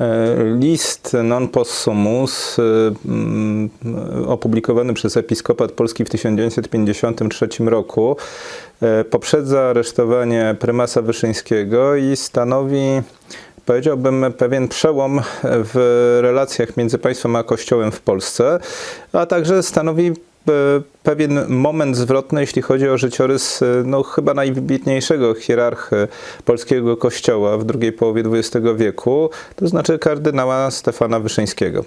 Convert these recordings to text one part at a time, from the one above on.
E, List non possumus, e, mm, opublikowany przez Episkopat Polski w 1953 roku, e, poprzedza aresztowanie prymasa Wyszyńskiego i stanowi, powiedziałbym, pewien przełom w relacjach między państwem a Kościołem w Polsce, a także stanowi pewien moment zwrotny, jeśli chodzi o życiorys e, no, chyba najwybitniejszego hierarchy polskiego kościoła w drugiej połowie XX wieku, to znaczy kardynała Stefana Wyszyńskiego.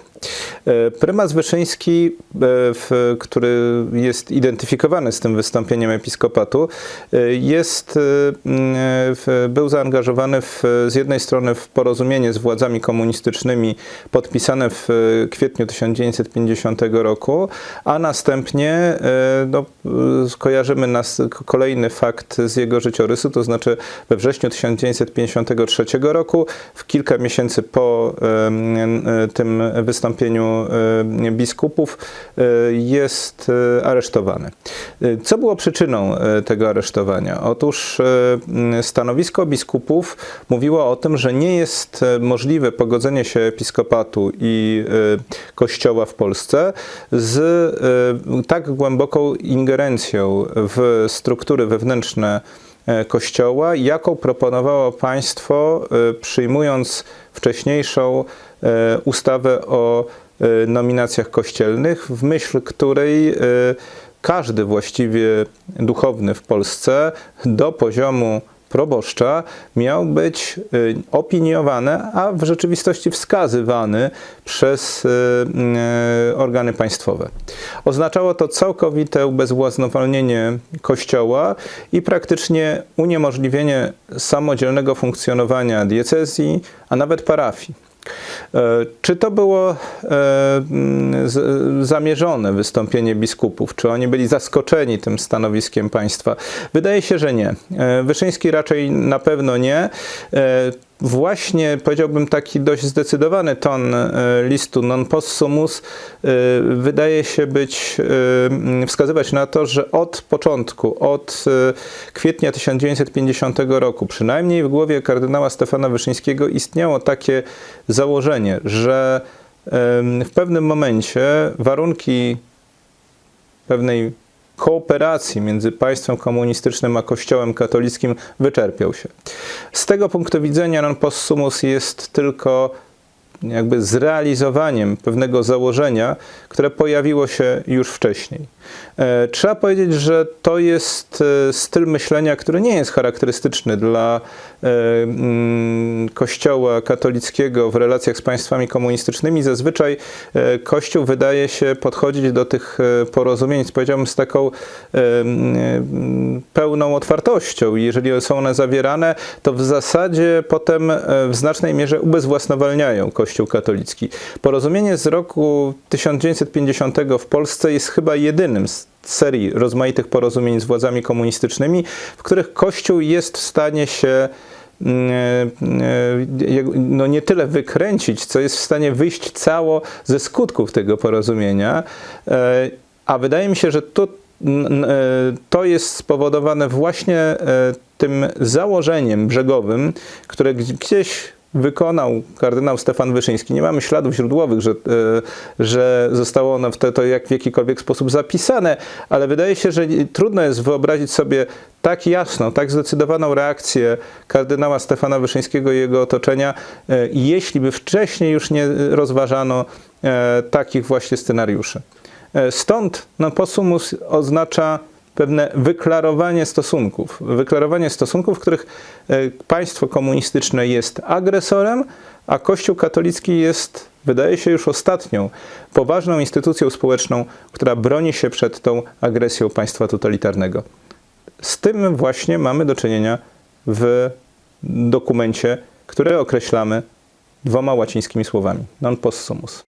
E, Prymas Wyszyński, e, który jest identyfikowany z tym wystąpieniem episkopatu, e, jest, e, był zaangażowany w, z jednej strony w porozumienie z władzami komunistycznymi podpisane w e, kwietniu 1950 roku, a następnie e, no, e, skojarzymy nas kolejny fakt z jego życiorysu, to znaczy we wrześniu 1953 roku, w kilka miesięcy po e, tym wystąpieniu biskupów, jest aresztowany. Co było przyczyną tego aresztowania? Otóż stanowisko biskupów mówiło o tym, że nie jest możliwe pogodzenie się episkopatu i kościoła w Polsce z tak głęboką ingerencją w struktury wewnętrzne e, Kościoła, jaką proponowało państwo, e, przyjmując wcześniejszą e, ustawę o nominacjach kościelnych, w myśl której każdy właściwie duchowny w Polsce do poziomu proboszcza miał być y, opiniowany, a w rzeczywistości wskazywany przez y, y, organy państwowe. Oznaczało to całkowite ubezwłasnowolnienie Kościoła i praktycznie uniemożliwienie samodzielnego funkcjonowania diecezji, a nawet parafii. E, Czy to było e, zamierzone wystąpienie biskupów? Czy oni byli zaskoczeni tym stanowiskiem państwa? Wydaje się, że nie. E, Wyszyński raczej na pewno nie. Właśnie powiedziałbym taki dość zdecydowany ton e, listu non possumus e, wydaje się być, e, wskazywać na to, że od początku, od kwietnia 1950 roku, przynajmniej w głowie kardynała Stefana Wyszyńskiego istniało takie założenie, że w pewnym momencie warunki pewnej kooperacji między państwem komunistycznym a kościołem katolickim wyczerpiał się. Z tego punktu widzenia non possumus jest tylko jakby zrealizowaniem pewnego założenia, które pojawiło się już wcześniej. E, Trzeba powiedzieć, że to jest e, styl myślenia, który nie jest charakterystyczny dla e, mm, Kościoła katolickiego w relacjach z państwami komunistycznymi. Zazwyczaj Kościół wydaje się podchodzić do tych porozumień, powiedziałbym, z taką mm, pełną otwartością. Jeżeli są one zawierane, to w zasadzie potem w znacznej mierze ubezwłasnowalniają Kościół katolicki. Porozumienie z roku 1950 w Polsce jest chyba jedynym z serii rozmaitych porozumień z władzami komunistycznymi, w których Kościół jest w stanie się mm, e, jak- no nie tyle wykręcić, co jest w stanie wyjść cało ze skutków tego porozumienia. E, A wydaje mi się, że to, e, to jest spowodowane właśnie e, tym założeniem brzegowym, które gdzieś wykonał kardynał Stefan Wyszyński. Nie mamy śladów źródłowych, że, e, że zostało ono w, te, to jak w jakikolwiek sposób zapisane, ale wydaje się, że trudno jest wyobrazić sobie tak jasną, tak zdecydowaną reakcję kardynała Stefana Wyszyńskiego i jego otoczenia, e, jeśli by wcześniej już nie rozważano e, takich właśnie scenariuszy. Stąd no, possumus oznacza pewne wyklarowanie stosunków. Wyklarowanie stosunków, w których e, państwo komunistyczne jest agresorem, a Kościół katolicki jest, wydaje się, już ostatnią poważną instytucją społeczną, która broni się przed tą agresją państwa totalitarnego. Z tym właśnie mamy do czynienia w dokumencie, który określamy dwoma łacińskimi słowami non possumus.